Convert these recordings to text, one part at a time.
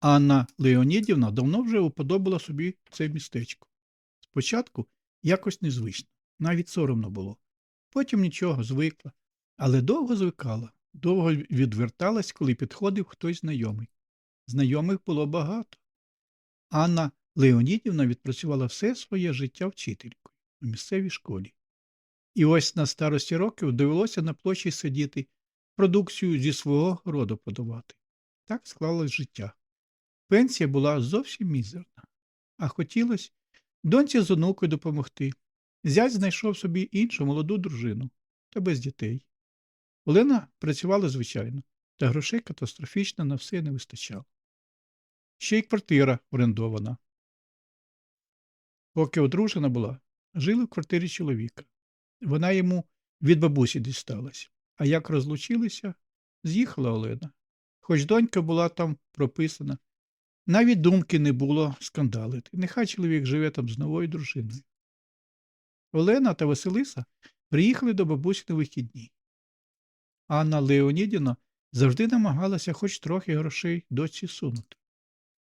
Анна Леонідівна давно вже уподобала собі це містечко. Спочатку якось незвично, навіть соромно було. Потім нічого, звикла. Але довго звикала, довго відверталась, коли підходив хтось знайомий. Знайомих було багато. Анна Леонідівна відпрацювала все своє життя вчителькою у місцевій школі. І ось на старості років довелося на площі сидіти, продукцію зі свого роду подавати. Так склалось життя. Пенсія була зовсім мізерна, а хотілося доньці з онукою допомогти. Зять знайшов собі іншу молоду дружину та без дітей. Олена працювала звичайно, та грошей катастрофічно на все не вистачало. Ще й квартира орендована. Поки одружена була, жили в квартирі чоловіка. Вона йому від бабусі дісталась. А як розлучилися, з'їхала Олена. Хоч донька була там прописана, навіть думки не було скандалити. Нехай чоловік живе там з новою дружиною. Олена та Василиса приїхали до бабусі на вихідні. Анна Леонідівна завжди намагалася хоч трохи грошей доці сунути.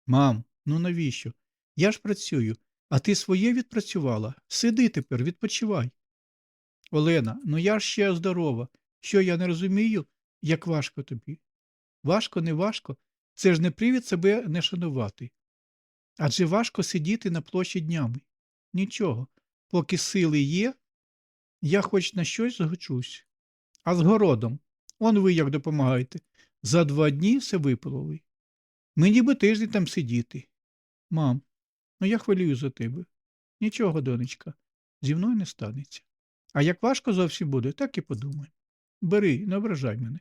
Мам, ну навіщо? Я ж працюю, а ти своє відпрацювала. Сиди тепер, відпочивай. Олена, ну я ж ще здорова. Що я не розумію, як важко тобі? Важко, не важко, це ж не привід себе не шанувати. Адже важко сидіти на площі днями. Нічого, поки сили є, я хоч на щось згочусь. А з городом, он ви як допомагаєте, за два дні все випалили. Мені би тиждень там сидіти. Мам, ну я хвилюю за тебе. Нічого, донечка, зі мною не станеться. А як важко зовсім буде, так і подумай. Бери, не ображай мене.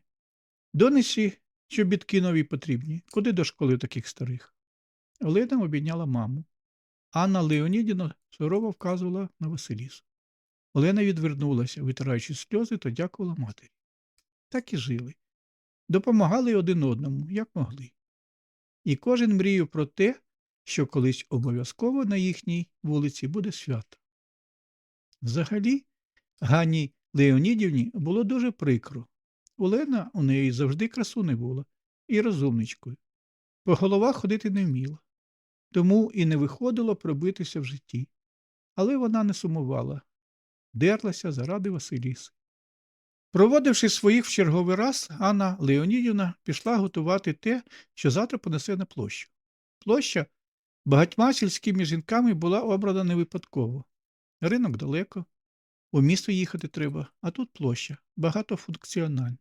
Донесі чобітки нові потрібні. Куди до школи таких старих? Олена обійняла маму. Анна Леонідівна сурово вказувала на Василісу. Олена відвернулася, витираючи сльози, то дякувала матері. Так і жили. Допомагали один одному, як могли. І кожен мріяв про те, що колись обов'язково на їхній вулиці буде свято. Взагалі, Ганні Леонідівні було дуже прикро. Олена у неї завжди красу не була і розумничкою. По головах ходити не вміла, тому і не виходило пробитися в житті. Але вона не сумувала, дерлася заради Василіси. Проводивши своїх в черговий раз, Анна Леонідівна пішла готувати те, що завтра понесе на площу. Площа багатьма сільськими жінками була обрана не випадково. Ринок далеко, у місто їхати треба, а тут площа багатофункціональна.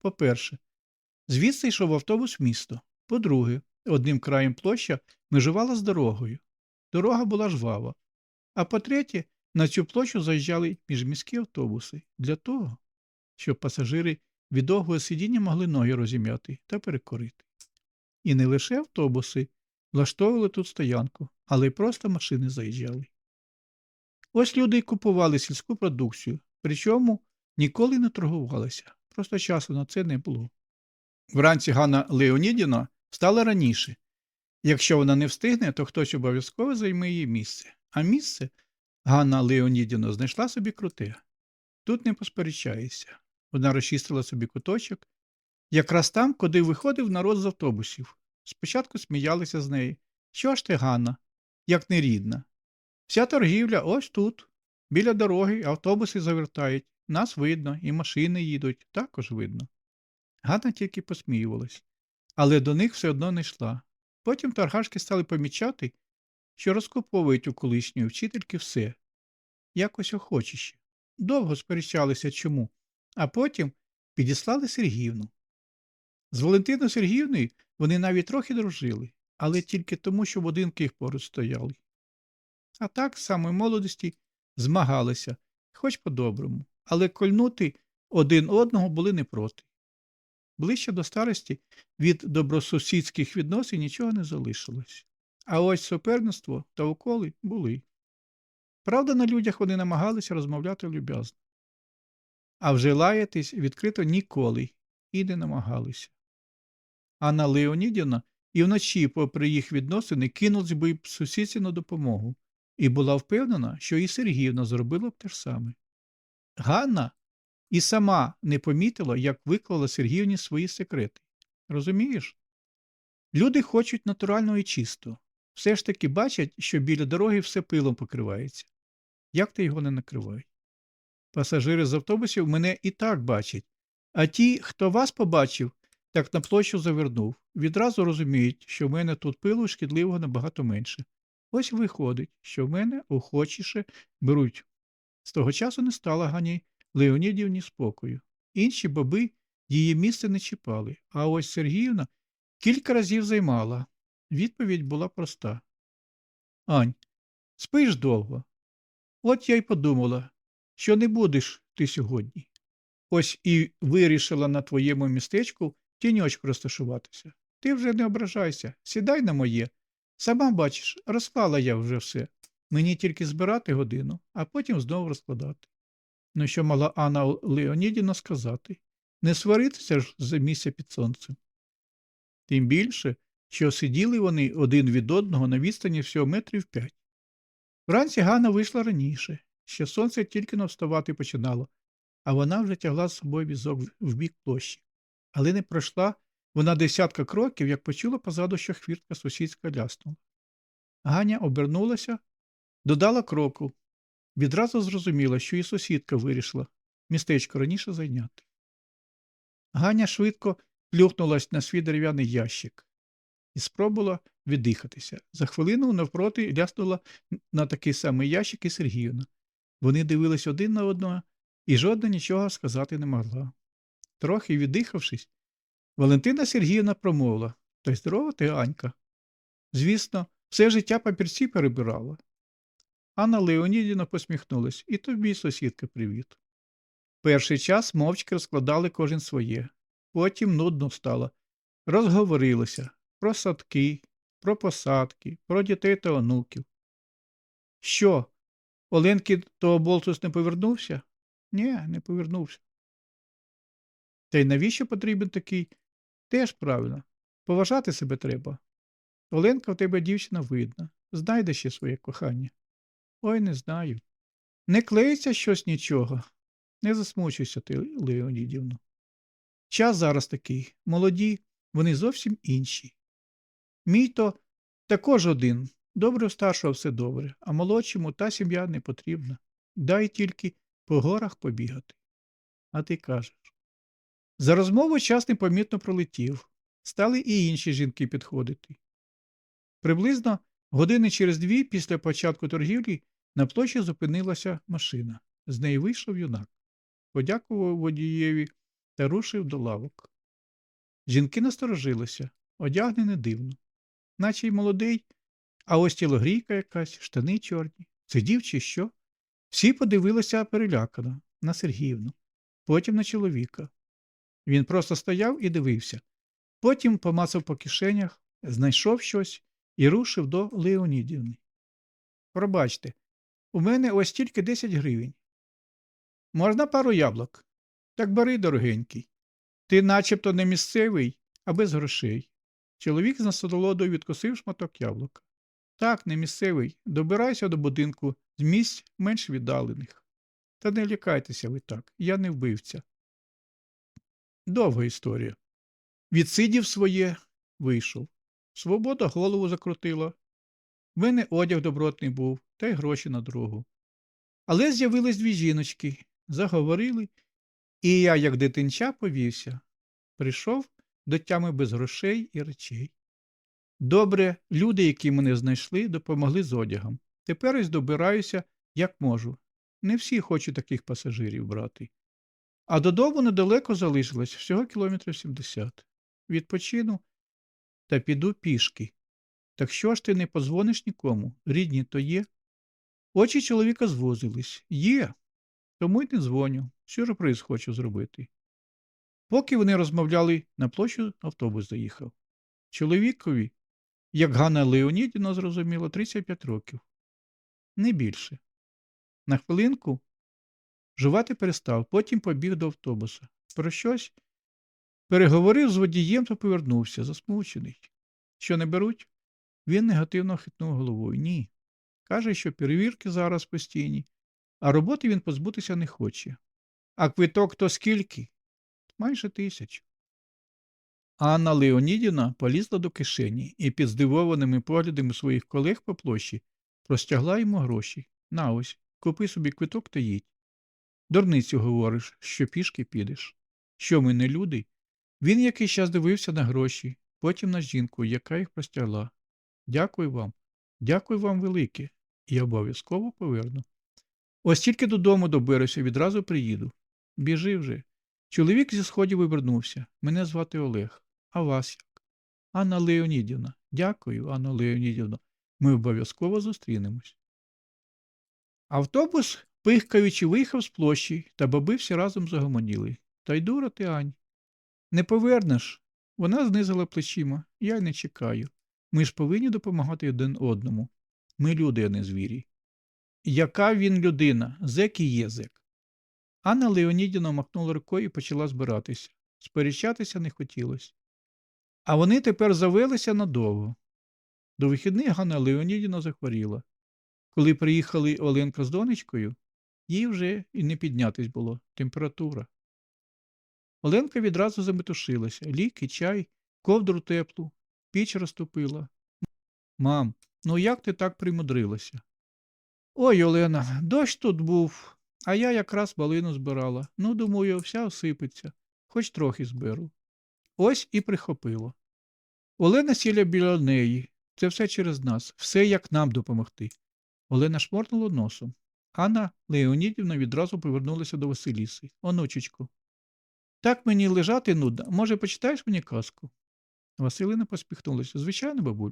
По-перше, звідси йшов автобус в місто. По-друге, одним краєм площа межувала з дорогою. Дорога була жвава. А по-третє, на цю площу заїжджали міжміські автобуси для того, щоб пасажири від довгого сидіння могли ноги розім'яти та перекорити. І не лише автобуси влаштовували тут стоянку, але й просто машини заїжджали. Ось люди й купували сільську продукцію, причому ніколи не торгувалися, просто часу на це не було. Вранці Ганна Леонідівна встала раніше. Якщо вона не встигне, то хтось обов'язково займе її місце. А місце Ганна Леонідівна знайшла собі круте. Тут не посперечаєшся. Вона розчистила собі куточок, якраз там, куди виходив народ з автобусів. Спочатку сміялися з неї. Що ж ти, Ганна, як не рідна? Вся торгівля ось тут. Біля дороги автобуси завертають, нас видно, і машини їдуть, також видно. Ганна тільки посміювалась, але до них все одно не йшла. Потім торгашки стали помічати, що розкуповують у колишньої вчительки все, якось охочіше. Довго сперечалися чому, а потім підіслали Сергіївну. З Валентиною Сергіївною вони навіть трохи дружили, але тільки тому, що будинки їх поруч стояли. А так, з самої молодості, змагалися, хоч по-доброму, але кольнути один одного були не проти. Ближче до старості від добросусідських відносин нічого не залишилось. А ось суперництво та уколи були. Правда, на людях вони намагалися розмовляти люб'язно. А вже лаятись відкрито ніколи і не намагалися. Анна Леонідівна і вночі, попри їх відносини, кинулась би сусідці на допомогу і була впевнена, що і Сергіївна зробила б те ж саме. Ганна і сама не помітила, як виклала Сергіївні свої секрети. Розумієш? Люди хочуть натурального і чистого. Все ж таки бачать, що біля дороги все пилом покривається. Як ти його не накривай? Пасажири з автобусів мене і так бачать, а ті, хто вас побачив, так на площу завернув, відразу розуміють, що в мене тут пилу шкідливого набагато менше. Ось виходить, що в мене охочіше беруть. З того часу не стало Гані Леонідівні спокою. Інші баби її місце не чіпали, а ось Сергіївна кілька разів займала. Відповідь була проста. Ань, спиш довго. От я й подумала, що не будеш ти сьогодні. Ось і вирішила на твоєму містечку тіньочку розташуватися. Ти вже не ображайся, сідай на моє. Сама бачиш, розклала я вже все. Мені тільки збирати годину, а потім знову розкладати. Ну, що мала Анна Леонідівна сказати? Не сваритися ж за місця під сонцем. Тим більше, що сиділи вони один від одного на відстані всього метрів п'ять. Вранці Ганна вийшла раніше, ще сонце тільки но вставати починало, а вона вже тягла з собою візок в бік площі. Але не пройшла вона десятка кроків, як почула позаду, що хвіртка сусідська ляснула. Ганя обернулася, додала кроку. Відразу зрозуміла, що і сусідка вирішила містечко раніше зайняти. Ганя швидко плюхнулась на свій дерев'яний ящик і спробувала віддихатися. За хвилину навпроти ляснула на такий самий ящик і Сергіївна. Вони дивились один на одного, і жодна нічого сказати не могла. Трохи віддихавшись, Валентина Сергіївна промовила Та й здорова ти, Анька. Звісно, все життя папірці перебирала. Анна Леонідівна посміхнулась і тобі, сусідка, привіт. Перший час мовчки розкладали кожен своє, потім нудно стало. Розговорилися про садки, про посадки, про дітей та онуків. Що, Оленки того болтус не повернувся? Ні, не повернувся. Та й навіщо потрібен такий? Теж правильно. Поважати себе треба. Оленка в тебе дівчина видна. Знайде ще своє кохання. Ой, не знаю. Не клеїться щось нічого. Не засмучуйся ти, Леонідівно. Час зараз такий. Молоді, вони зовсім інші. Мій то також один. Добре у старшого все добре, а молодшому та сім'я не потрібна. Дай тільки по горах побігати. А ти кажеш. За розмову час непомітно пролетів. Стали і інші жінки підходити. Приблизно години через дві після початку торгівлі на площі зупинилася машина. З неї вийшов юнак. Подякував водієві та рушив до лавок. Жінки насторожилися, одягнені дивно, наче й молодий, а ось тілогрійка якась, штани чорні. Сидів чи що? Всі подивилися перелякано на Сергіївну, потім на чоловіка. Він просто стояв і дивився. Потім помацав по кишенях, знайшов щось і рушив до Леонідівни. Пробачте, у мене ось тільки 10 гривень. Можна пару яблук? Так бери, дорогенький. Ти начебто не місцевий, а без грошей. Чоловік з насолодою відкосив шматок яблука. Так, не місцевий. Добирайся до будинку з місць менш віддалених. Та не лякайтеся ви так, я не вбивця. Довга історія. Відсидів своє, вийшов. Свобода голову закрутила. В мене одяг добротний був, та й гроші на другу. Але з'явились дві жіночки, заговорили, і я, як дитинча, повівся. Прийшов до тями без грошей і речей. Добре, люди, які мене знайшли, допомогли з одягом. Тепер ось добираюся, як можу. Не всі хочуть таких пасажирів брати. А додому недалеко залишилось всього кілометрів 70. Відпочину та піду пішки. Так що ж ти не позвониш нікому? Рідні то є? Очі чоловіка звозились. Є. Тому й не дзвоню. Сюрприз хочу зробити. Поки вони розмовляли, на площу автобус заїхав. Чоловікові, як Ганна Леонідівна зрозуміла, 35 років. Не більше. На хвилинку жувати перестав, потім побіг до автобуса. Про щось переговорив з водієм та повернувся, засмучений. Що не беруть? Він негативно хитнув головою. Ні. Каже, що перевірки зараз постійні, а роботи він позбутися не хоче. А квиток то скільки? Майже тисячу. Анна Леонідівна полізла до кишені і під здивованими поглядами своїх колег по площі простягла йому гроші. На ось, купи собі квиток та їдь. Дурницю говориш, що пішки підеш. Що ми не люди? Він якийсь час дивився на гроші, потім на жінку, яка їх простягла. Дякую вам, дякую вам велике, і обов'язково поверну. Ось тільки додому доберуся, відразу приїду. Біжи вже. Чоловік зі сходів вивернувся. Мене звати Олег. А вас як? Анна Леонідівна. Дякую, Анна Леонідівна. Ми обов'язково зустрінемось. Автобус, пихкаючи, виїхав з площі, та баби всі разом загомоніли. Та й дура ти, Ань. Не повернеш. Вона знизила плечима. Я й не чекаю. Ми ж повинні допомагати один одному. Ми люди, а не звірі. Яка він людина? Зек і є зек. Анна Леонідівна махнула рукою і почала збиратися. Сперечатися не хотілося. А вони тепер завелися надовго. До вихідних Ганна Леонідівна захворіла. Коли приїхали Оленка з донечкою, їй вже і не піднятись було температура. Оленка відразу заметушилася. Ліки, чай, ковдру теплу, піч розтопила. Мам, ну як ти так примудрилася? Ой, Олена, дощ тут був, а я якраз малину збирала. Ну, думаю, вся осипеться, хоч трохи зберу. Ось і прихопило. Олена сіля біля неї. Це все через нас, все як нам допомогти. Олена шморнула носом. Анна Леонідівна відразу повернулася до Василіси. Онучечку. Так мені лежати нудно. Може, почитаєш мені казку? Василина поспіхнулася. Звичайно, бабуль.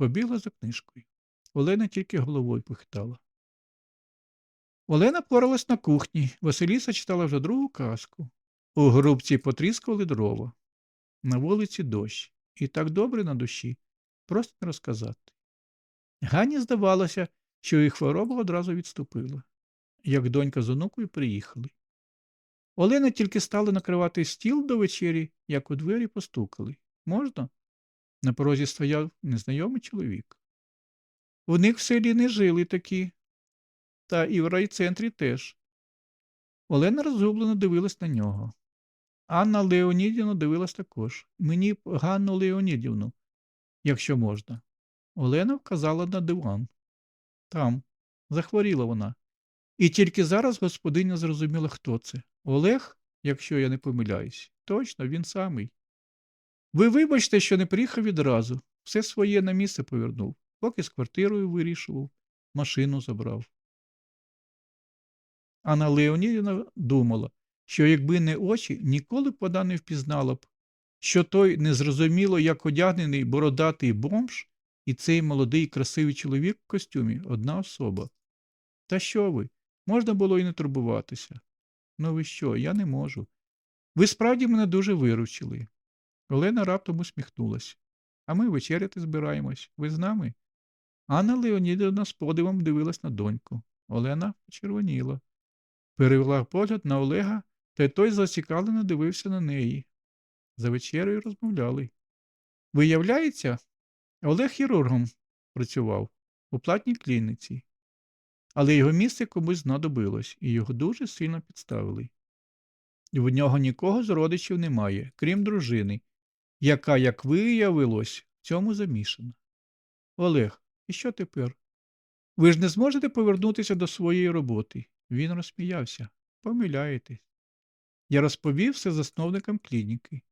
Побігла за книжкою. Олена тільки головою похитала. Олена поралась на кухні. Василіса читала вже другу казку. У грубці потріскували дрова. На вулиці дощ. І так добре на душі. Просто не розказати. Гані здавалося, що її хвороба одразу відступила, як донька з онукою приїхали. Олена тільки стала накривати стіл до вечері, як у двері постукали. Можна? На порозі стояв незнайомий чоловік. У них в селі не жили такі, та і в райцентрі теж. Олена розгублено дивилась на нього. Анна Леонідівна дивилась також. Мені б Ганну Леонідівну, якщо можна. Олена вказала на диван. Там. Захворіла вона. І тільки зараз господиня зрозуміла, хто це. Олег, якщо я не помиляюсь, точно він самий. Ви вибачте, що не приїхав відразу. Все своє на місце повернув, поки з квартирою вирішував, машину забрав. Анна Леонідівна думала, що якби не очі, ніколи б вона не впізнала б, що той незрозуміло як одягнений бородатий бомж і цей молодий красивий чоловік в костюмі одна особа. Та що ви? Можна було і не турбуватися. Ну ви що, я не можу. Ви справді мене дуже виручили. Олена раптом усміхнулася. А ми вечеряти збираємось. Ви з нами? Анна Леонідовна з подивом дивилась на доньку. Олена почервоніла. Перевела погляд на Олега, та й той зацікавлено дивився на неї. За вечерею розмовляли. Виявляється, Олег хірургом працював у платній клініці, але його місце комусь знадобилось, і його дуже сильно підставили. В нього нікого з родичів немає, крім дружини, яка, як виявилось, в цьому замішана. Олег, і що тепер? Ви ж не зможете повернутися до своєї роботи. Він розсміявся. Помиляєтесь. Я розповів все засновникам клініки,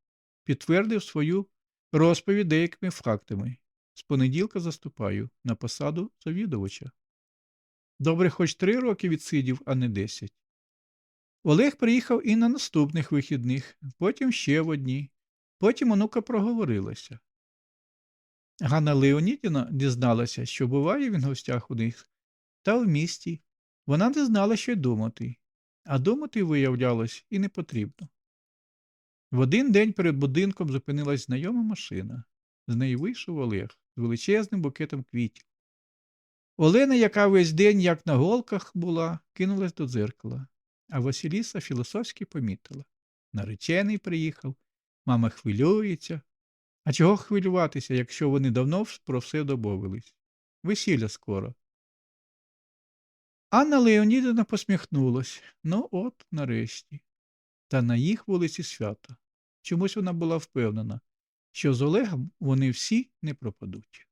підтвердив свою розповідь деякими фактами. З понеділка заступаю на посаду завідувача. Добре, хоч три роки відсидів, а не десять. Олег приїхав і на наступних вихідних, потім ще в одні. Потім онука проговорилася. Ганна Леонідівна дізналася, що буває він в гостях у них, та в місті. Вона не знала, що й думати, а думати, виявлялось, і не потрібно. В один день перед будинком зупинилась знайома машина. З неї вийшов Олег з величезним букетом квітів. Олена, яка весь день, як на голках була, кинулась до дзеркала, а Василіса філософськи помітила. Наречений приїхав, мама хвилюється. А чого хвилюватися, якщо вони давно про все домовились? Весілля скоро. Анна Леонідовна посміхнулась. Ну, от, нарешті. Та на їх вулиці свята. Чомусь вона була впевнена, що з Олегом вони всі не пропадуть.